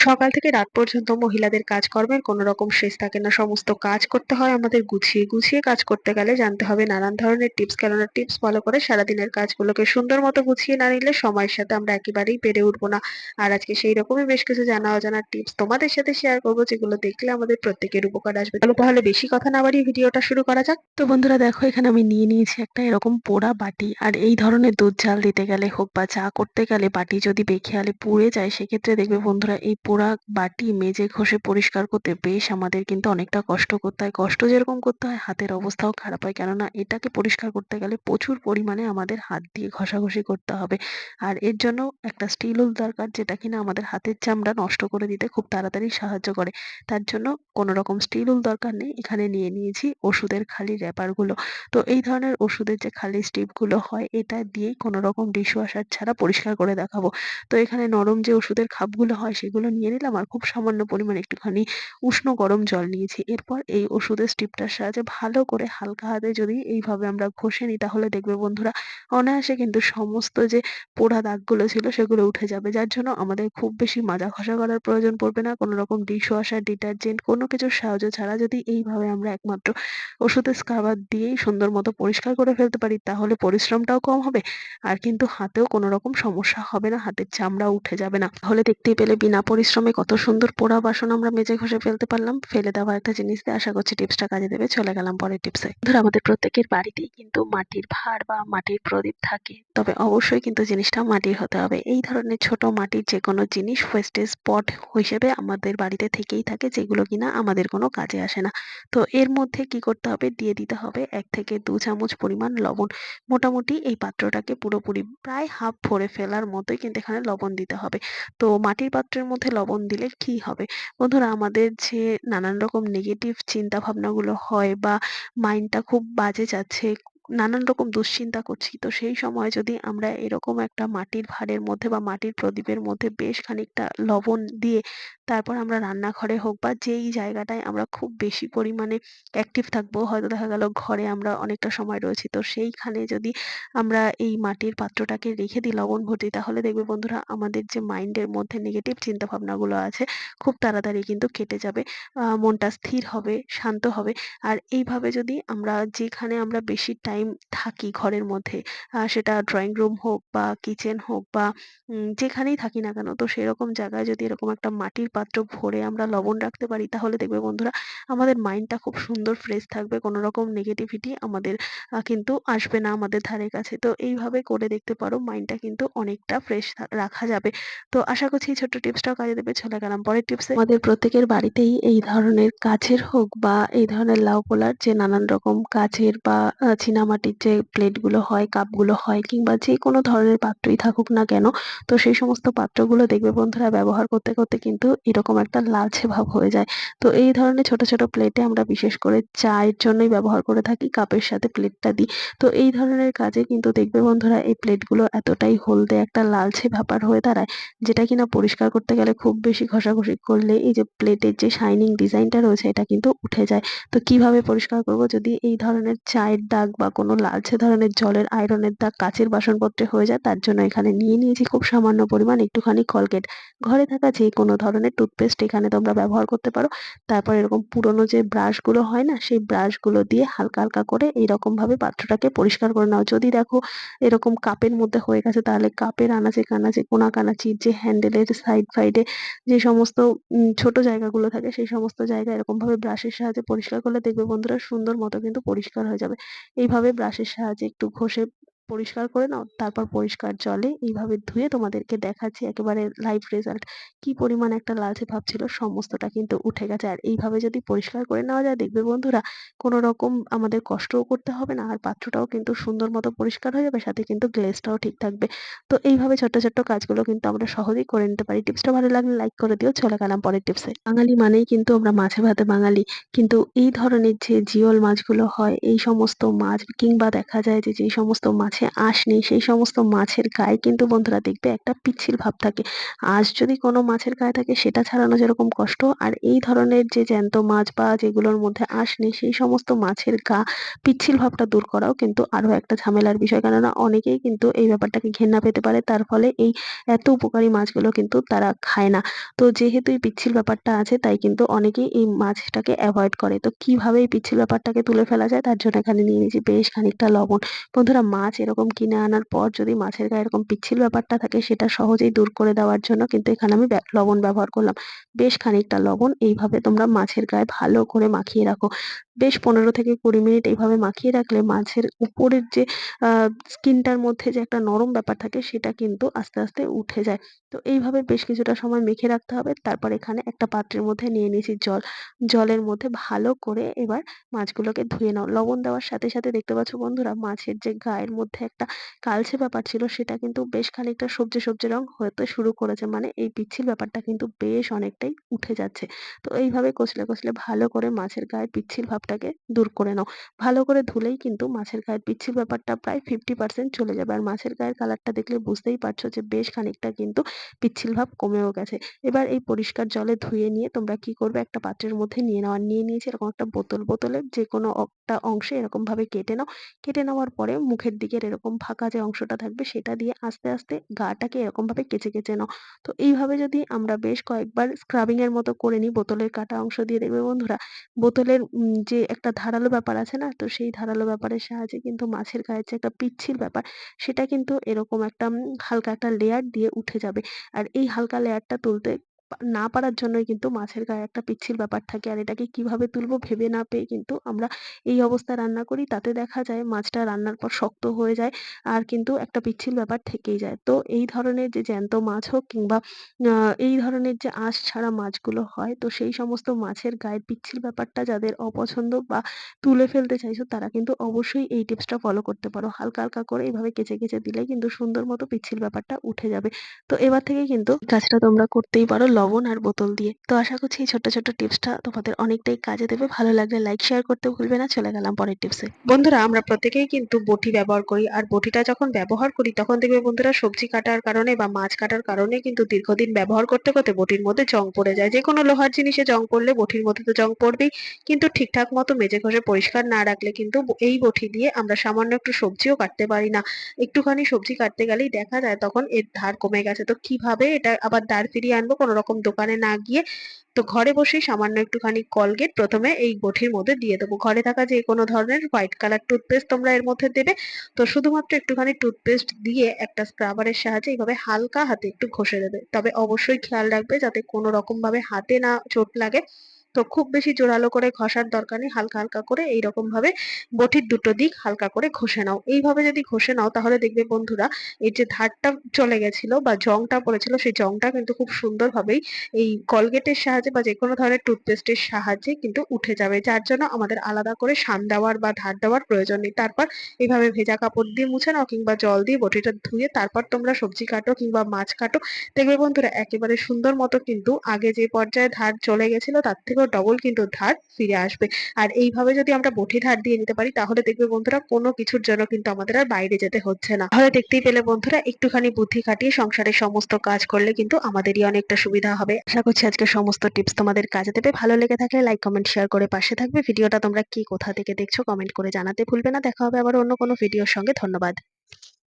সকাল থেকে রাত পর্যন্ত মহিলাদের কাজকর্মের কোনো রকম শেষ থাকে না। সমস্ত কাজ করতে হয় আমাদের গুছিয়ে গুছিয়ে কাজ করতে গেলে জানতে হবে নানান ধরনের টিপস কেননা টিপস ফলো করে সারাদিনের কাজগুলোকে সুন্দর মতো গুছিয়ে না নিলে সময়ের সাথে আমরা একেবারেই পেরে উঠবো না। আর আজকে সেই রকমই বেশ কিছু জানা অজানা টিপস তোমাদের সাথে শেয়ার করব, যেগুলো দেখলে আমাদের প্রত্যেকের উপকার আসবে। চলো তাহলে বেশি কথা না বাড়িয়ে ভিডিওটা শুরু করা যাক। তো বন্ধুরা দেখো, এখানে আমি নিয়ে নিয়েছি একটা এরকম পোড়া বাটি। আর এই ধরনের দুধ জাল দিতে গেলে হোক বা চা করতে গেলে বাটি যদি বেখেয়ালে পুড়ে যায়, সেক্ষেত্রে দেখবে বন্ধুরা এই পোড়া বাটি মেজে ঘষে পরিষ্কার করতে বেশ আমাদের কিন্তু অনেকটা কষ্ট করতে হয়। কষ্ট যেরকম করতে হয়, হাতের অবস্থাও খারাপ হয়। কেননা এটাকে পরিষ্কার করতে গেলে প্রচুর পরিমাণে আমাদের হাত দিয়ে ঘষাঘষি করতে হবে। আর এর জন্য একটা স্টিল উল দরকার যেটা কিনা আমাদের হাতের চামড়া নষ্ট করে দিতে খুব তাড়াতাড়ি সাহায্য করে। তার জন্য কোনো রকম স্টিল উল দরকার নেই। এখানে নিয়ে নিয়েছি ওষুধের খালি র্যাপারগুলো তো এই ধরনের ওষুধের যে খালি স্টিপগুলো হয়, এটা দিয়েই কোনো রকম ডিশ ওয়াশার ছাড়া পরিষ্কার করে দেখাবো। তো এখানে নরম যে ওষুধের খাপগুলো হয়, সেগুলো নিয়ে নিলাম আর খুব সামান্য পরিমাণে একটুখানি উষ্ণ গরম জল নিয়েছি। এরপর এই ওষুধের স্ট্রিপটার সাহায্যে ভালো করে হালকা হাতে যদি এইভাবে আমরা ঘষে নিই তাহলে দেখবে বন্ধুরা অনায়াসে কিন্তু সমস্ত যে পোড়া দাগগুলো ছিল সেগুলো উঠে যাবে, যার জন্য আমাদের খুব বেশি মাজা ঘষা করার প্রয়োজন পড়বে না। কোনো রকম ডিশ ওয়াশার, ডিটারজেন্ট কোনো কিছুর সাহায্য ছাড়া যদি এইভাবে আমরা একমাত্র ওষুধের স্ক্রাবার দিয়েই সুন্দর মতো পরিষ্কার করে ফেলতে পারি তাহলে পরিশ্রমটাও কম হবে আর কিন্তু হাতেও কোনো রকম সমস্যা হবে না, হাতের চামড়া উঠে যাবে না। তাহলে দেখতেই পেলে বিনা পরিশ্রমে কত সুন্দর পোড়া বাসন আমরা মেজে ঘষে ফেলতে পারলাম, ফেলে দেওয়া একটা জিনিস দিয়ে আশা করছি টিপসটা কাজে দেবে, চলে গেলাম পরের টিপসে। ধর আমাদের প্রত্যেকের বাড়িতেই কিন্তু মাটির ভার বা মাটির প্রদীপ থাকে, তবে অবশ্যই কিন্তু জিনিসটা মাটির হতে হবে। এই ধরনের ছোট মাটির যে কোনো জিনিস ওয়েস্টেজ স্পট হিসেবে আমাদের বাড়িতে থেকেই থাকে, যেগুলো কিনা আমাদের কোনো কাজে আসে না। তো এর মধ্যে কি করতে হবে, দিয়ে দিতে হবে এক থেকে দু চামচ পরিমাণ লবণ। মোটামুটি এই পাত্রটাকে পুরোপুরি প্রায় হাফ ভরে ফেলার মতোই কিন্তু এখানে লবণ দিতে হবে। তো মাটির পাত্রের মধ্যে লবণ দিলে কি হবে? বন্ধুরা, আমাদের যে নানান রকম নেগেটিভ চিন্তা ভাবনাগুলো হয় বা মাইন্ডটা খুব বাজে যাচ্ছে, নানান রকম দুশ্চিন্তা করছি, তো সেই সময় যদি আমরা এরকম একটা মাটির ভাঁড়ের মধ্যে বা মাটির প্রদীপের মধ্যে বেশ খানিকটা লবণ দিয়ে তারপর আমরা রান্নাঘরে হোক বা যেই জায়গাটায় আমরা খুব বেশি পরিমাণে অ্যাক্টিভ থাকব, হয়তো দেখা গেল ঘরে আমরা অনেকটা সময় রয়েছি, তো সেইখানে যদি আমরা এই মাটির পাত্রটাকে রেখে দিই লবণ ভর্তি, তাহলে দেখবে বন্ধুরা আমাদের যে মাইন্ডের মধ্যে নেগেটিভ চিন্তা ভাবনাগুলো আছে, খুব তাড়াতাড়ি কিন্তু কেটে যাবে মনটা স্থির হবে, শান্ত হবে। আর এইভাবে যদি আমরা যেখানে আমরা বেশি টাইম থাকি ঘরের মধ্যে সেটা ড্রয়িং রুম হোক বা কিচেন হোক বা যেখানেই থাকি না কেন, তো সেরকম জায়গায় যদি এরকম একটা মাটির পাত্র ভরে আমরা লবণ রাখতে পারি, তাহলে দেখবে বন্ধুরা আমাদের মাইন্ডটা খুব সুন্দর ফ্রেশ থাকবে, কোনো রকম নেগেটিভিটি আমাদের কিন্তু আসবে না আমাদের ধারে কাছে। তো এইভাবে করে দেখতে পারো মাইন্ডটা কিন্তু অনেকটা ফ্রেশ রাখা যাবে। তো আশা করছি এই ছোট্ট টিপসটাও কাজে দেবে, চলে গেলাম পরের টিপসে আমাদের প্রত্যেকের বাড়িতেই এই ধরনের কাচের হোক বা এই ধরনের লাউ পোলার যে নানান রকম কাচের বা চীনামাটির যে প্লেটগুলো হয় কাপগুলো হয়, কিংবা যে কোনো ধরনের পাত্রই থাকুক না কেন, তো সেই সমস্ত পাত্রগুলো দেখবে বন্ধুরা ব্যবহার করতে করতে কিন্তু এরকম একটা লালচে ভাব হয়ে যায়। তো এই ধরনের ছোট ছোট প্লেটে আমরা বিশেষ করে চায়ের জন্যই ব্যবহার করে থাকি, কাপের সাথে প্লেটটা দিই। তো এই ধরনের কাজে কিন্তু দেখবে বন্ধুরা এই প্লেটগুলো এতটাই হলদে একটা লালচে ব্যাপার হয়ে দাঁড়ায়, যেটা কিনা পরিষ্কার করতে গেলে খুব বেশি ঘষাঘষি করলে এই যে প্লেটের যে শাইনিং ডিজাইনটা রয়েছে, এটা কিন্তু উঠে যায়। তো কীভাবে পরিষ্কার করব? যদি এই ধরনের চায়ের দাগ বা কোনো লালচে ধরনের জলের আয়রনের দাগ কাচের বাসনপত্রে হয়ে যায়, তার জন্য এখানে নিয়ে নিয়েছি খুব সামান্য পরিমাণ একটুখানি কলগেট ঘরে থাকা যে কোনো ধরনের টুথপেস্ট এখানে তোমরা ব্যবহার করতে পারো। তারপর এরকম পুরনো যে ব্রাশগুলো হয় না, সেই ব্রাশগুলো দিয়ে হালকা হালকা করে এইরকমভাবে পাত্রটাকে পরিষ্কার করে নাও। যদি দেখো এরকম কাপের মধ্যে হয়ে গেছে, তাহলে কাপের আনাচে কানাচে কোনা কানাচির যে হ্যান্ডেলের সাইড ফাইডে যে সমস্ত ছোট জায়গাগুলো থাকে, সেই সমস্ত জায়গা এরকমভাবে ব্রাশের সাহায্যে পরিষ্কার করলে দেখবে বন্ধুরা সুন্দর মতো কিন্তু পরিষ্কার হয়ে যাবে। এইভাবে ব্রাশের সাহায্যে একটু ঘষে পরিষ্কার করে নাও, তারপর পরিষ্কার জলে এইভাবে ধুয়ে তোমাদেরকে দেখাচ্ছি একেবারে লাইভ রেজাল্ট কি পরিমাণ একটা লালচে ভাব ছিল, সমস্তটা কিন্তু উঠে গেছে। আর এইভাবে যদি পরিষ্কার করে নেওয়া যায়, দেখবে বন্ধুরা কোনো রকম আমাদের কষ্টও করতে হবে না, আর পাত্রটাও কিন্তু সুন্দর মতো পরিষ্কার হয়ে যাবে, সাথে কিন্তু গ্লেজটাও ঠিক থাকবে। তো এইভাবে ছোট্ট ছোট্ট কাজগুলো কিন্তু আমরা সহজেই করে নিতে পারি। টিপসটা ভালো লাগলে লাইক করে দিও, চলে গেলাম পরের টিপসে। বাঙালি মানেই কিন্তু আমরা মাছে ভাতে বাঙালি। কিন্তু এই ধরনের যে জিওল মাছগুলো হয়, এই সমস্ত মাছ কিংবা দেখা যায় যে, যেই সমস্ত মাছের মাছে আঁশ নেই সেই সমস্ত মাছের গায়ে কিন্তু বন্ধুরা দেখবে একটা পিচ্ছিল ভাব থাকে। আঁশ যদি কোনো মাছের গায়ে থাকে সেটা ছাড়ানো যেরকম কষ্ট, আর এই ধরনের যে জ্যান্ত মাছ বা যেগুলোর মধ্যে আঁশ নেই সেই সমস্ত মাছের গা পিচ্ছিল ভাবটা দূর করাও কিন্তু আরও একটা ঝামেলার বিষয়। কেননা অনেকেই কিন্তু এই ব্যাপারটাকে ঘেন্না পেতে পারে, তার ফলে এই এত উপকারী মাছগুলো কিন্তু তারা খায় না। তো যেহেতু এই পিচ্ছিল ব্যাপারটা আছে, তাই কিন্তু অনেকেই এই মাছটাকে অ্যাভয়েড করে। তো কীভাবে এই পিচ্ছিল ব্যাপারটাকে তুলে ফেলা যায়, তার জন্য এখানে নিয়ে নিয়েছি বেশ খানিকটা লবণ। বন্ধুরা, মাছ এরকম কিনে আনার পর যদি মাছের গায়ে এরকম পিচ্ছিল ব্যাপারটা থাকে, সেটা সহজেই দূর করে দেওয়ার জন্য কিন্তু এখানে আমি লবণ ব্যবহার করলাম। বেশ খানিকটা লবণ এইভাবে তোমরা মাছের গায়ে ভালো করে মাখিয়ে রাখো। বেশ পনেরো থেকে কুড়ি মিনিট এইভাবে মাখিয়ে রাখলে মাছের উপরের যে স্কিনটার মধ্যে যে একটা নরম ব্যাপার থাকে, সেটা কিন্তু আস্তে আস্তে উঠে যায়। তো এইভাবে বেশ কিছুটা সময় মেখে রাখতে হবে। তারপর এখানে একটা পাত্রের মধ্যে নিয়ে নিয়েছি জল। জলের মধ্যে ভালো করে এবার মাছগুলোকে ধুয়ে নাও। লবণ দেওয়ার সাথে সাথে দেখতে পাচ্ছ বন্ধুরা, মাছের যে গায়ের মধ্যে একটা কালচে ব্যাপার ছিল, সেটা কিন্তু বেশ খানিকটা সবজি সবজি রং হতে শুরু করেছে। মানে এই পিচ্ছিল ব্যাপারটা কিন্তু বেশ অনেকটাই উঠে যাচ্ছে। তো এইভাবে কষলে কষলে ভালো করে মাছের গায়ের পিচ্ছিল ভাবটাকে দূর করে নাও। ভালো করে ধুলেই কিন্তু মাছের গায়ের পিচ্ছিল ব্যাপারটা প্রায় ফিফটি পার্সেন্ট চলে যাবে। আর মাছের গায়ের কালারটা দেখলে বুঝতেই পারছ যে বেশ খানিকটা কিন্তু পিচ্ছিল ভাব কমেও গেছে। এবার এই পরিষ্কার জলে ধুয়ে নিয়ে তোমরা কি করবে? একটা পাত্রের মধ্যে নিয়ে নাও। নিয়ে নিয়েছি এরকম একটা বোতল। বোতলে যে কোনো একটা অংশে এরকম ভাবে কেটে নাও। কেটে নেওয়ার পরে মুখের দিকের এরকম ফাঁকা যে অংশটা থাকবে সেটা দিয়ে আস্তে আস্তে গাটাকে এরকম ভাবে কেচে কেচে নাও। তো এইভাবে যদি আমরা বেশ কয়েকবার স্ক্রাবিং এর মতো করে নিই, বোতলের কাটা অংশ দিয়ে দেখবে বন্ধুরা, বোতলের যে একটা ধারালো ব্যাপার আছে না, তো সেই ধারালো ব্যাপারের সাহায্যে কিন্তু মাছের গায়ের যে একটা পিচ্ছিল ব্যাপার, সেটা কিন্তু এরকম একটা হালকা একটা লেয়ার দিয়ে উঠে যাবে। আর এই হালকা লেয়ারটা তুলতে না পারার জন্যই কিন্তু মাছের গায়ে একটা পিচ্ছিল ব্যাপার থাকে। আর এটাকে কীভাবে তুলবো ভেবে না পেয়ে কিন্তু আমরা এই অবস্থায় রান্না করি। তাতে দেখা যায় মাছটা রান্নার পর শক্ত হয়ে যায় আর কিন্তু একটা পিচ্ছিল ব্যাপার থেকেই যায়। তো এই ধরনের যে জ্যান্ত মাছ হোক কিংবা এই ধরনের যে আঁশ ছাড়া মাছগুলো হয়, তো সেই সমস্ত মাছের গায়ের পিচ্ছিল ব্যাপারটা যাদের অপছন্দ বা তুলে ফেলতে চাইছো তারা কিন্তু অবশ্যই এই টিপসটা ফলো করতে পারো। হালকা হালকা করে এইভাবে কেচে কেচে দিলে কিন্তু সুন্দর মতো পিচ্ছিল ব্যাপারটা উঠে যাবে। তো এবার থেকে কিন্তু কাজটা তোমরা করতেই পারো। লবণ আর বোতল দিয়ে। তো আশা করছি এই ছোট্ট ছোট্ট টিপসটা তোমাদের অনেকটাই কাজে দেবে। ভালো লাগলে লাইক শেয়ার করতে ভুলবে না। চলে গেলাম পরের টিপসে। বন্ধুরা, আমরা প্রত্যেকেই কিন্তু বটি ব্যবহার করি। আর বটিটা যখন ব্যবহার করি, তখন দেখবে বন্ধুরা সবজি কাটার কারণে বা মাছ কাটার কারণে কিন্তু দীর্ঘদিন ব্যবহার করতে করতে বটির মধ্যে জং পড়ে যায়। যে কোনো লোহার জিনিসে জং পড়লে বটির মধ্যে তো জং পড়বেই। কিন্তু ঠিকঠাক মতো মেজে ঘষে পরিষ্কার না রাখলে কিন্তু এই বটি দিয়ে আমরা সামান্য একটু সবজিও কাটতে পারি না। একটুখানি সবজি কাটতে গেলেই দেখা যায় তখন এর ধার কমে গেছে। তো কীভাবে এটা আবার দাঁড় ফিরিয়ে আনব? কোনো রকম দোকানে না গিয়ে তো ঘরে বসেই সামান্য একটুখানি কলগেট প্রথমে এই গঠির মধ্যে দিয়ে দেবো। ঘরে থাকা যে কোনো ধরনের হোয়াইট কালার টুথপেস্ট তোমরা এর মধ্যে দেবে। তো শুধুমাত্র একটুখানি টুথপেস্ট দিয়ে একটা স্ক্রাবারের সাহায্যে এইভাবে হালকা হাতে একটু ঘষে দেবে। তবে অবশ্যই খেয়াল রাখবে যাতে কোনো রকমভাবে হাতে না চোট লাগে। তো খুব বেশি জোরালো করে ঘষার দরকার নেই, হালকা হালকা করে এইরকম ভাবে বটির দুটো দিক হালকা করে ঘষে নাও। এইভাবে যদি ঘষে নাও তাহলে দেখবে বন্ধুরা এই যে ধারটা চলে গেছিল বা জংটা পড়েছিল সেই জংটা কিন্তু খুব সুন্দরভাবেই এই কলগেটের সাহায্যে বা যে কোনো ধরনের টুথপেস্টের সাহায্যে কিন্তু উঠে যাবে, যার জন্য আমাদের আলাদা করে শান দেওয়ার বা ধার দেওয়ার প্রয়োজন নেই। তারপর এইভাবে ভেজা কাপড় দিয়ে মুছে নাও কিংবা জল দিয়ে বটিটা ধুয়ে তারপর তোমরা সবজি কাটো কিংবা মাছ কাটো। দেখবে বন্ধুরা একেবারে সুন্দর মতো কিন্তু আগে যে পর্যায়ে ধার চলে গেছিল তার থেকেও ডবল কিন্তু ধার ফিরে আসবে। আর এইভাবে যদি আমরা বটি ধার দিয়ে নিতে পারি, তাহলে দেখবে বন্ধুরা কোনো কিছুর জন্য কিন্তু আমাদের আর বাইরে যেতে হচ্ছে না। তাহলে দেখতেই পেলে বন্ধুরা, একটুখানি বুদ্ধি খাটিয়ে সংসারের সমস্ত কাজ করলে কিন্তু আমাদেরই অনেকটা সুবিধা হবে। আশা করছি আজকে সমস্ত টিপস তোমাদের কাজে দেবে। ভালো লেগে থাকলে লাইক কমেন্ট শেয়ার করে পাশে থাকবে। ভিডিওটা তোমরা কি কোথা থেকে দেখছ কমেন্ট করে জানাতে ভুলবে না। দেখা হবে আবার অন্য কোনো ভিডিওর সঙ্গে। ধন্যবাদ।